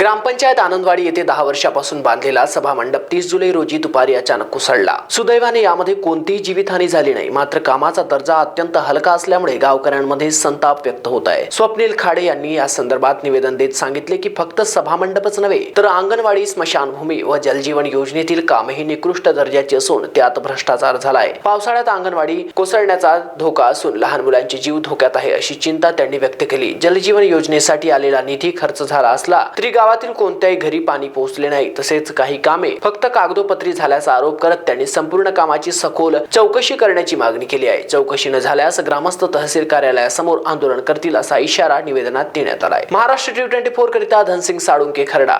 ग्रामपंचायत आनंदवाडी येथे दहा वर्षापासून बांधलेला सभा मंडप तीस जुलै रोजी दुपारी अचानक कोसळला. सुदैवाने यामध्ये कोणतीही जीवितहानी झाली नाही. मात्र कामाचा दर्जा अत्यंत हलका असल्यामुळे गावकऱ्यांमध्ये संताप व्यक्त होत आहे. स्वप्नील खाडे यांनी या संदर्भात निवेदन देत सांगितले की फक्त सभा मंडपच नव्हे तर अंगणवाडी स्मशानभूमी व जलजीवन योजनेतील कामही निकृष्ट दर्जाची असून त्यात भ्रष्टाचार झालाय. पावसाळ्यात अंगणवाडी कोसळण्याचा धोका असून लहान मुलांचे जीव धोक्यात आहे अशी चिंता त्यांनी व्यक्त केली. जलजीवन योजनेसाठी आलेला निधी खर्च झाला असला तरी गावातील कोणत्याही घरी पाणी पोहोचले नाही. तसेच काही कामे फक्त कागदोपत्री झाल्याचा आरोप करत त्यांनी संपूर्ण कामाची सखोल चौकशी करण्याची मागणी केली आहे. चौकशी न झाल्यास ग्रामस्थ तहसील कार्यालयासमोर आंदोलन करतील असा इशारा निवेदनात देण्यात आला आहे महाराष्ट्र टी ट्वेंटी फोर करिता धनसिंग साळुंके खरडा.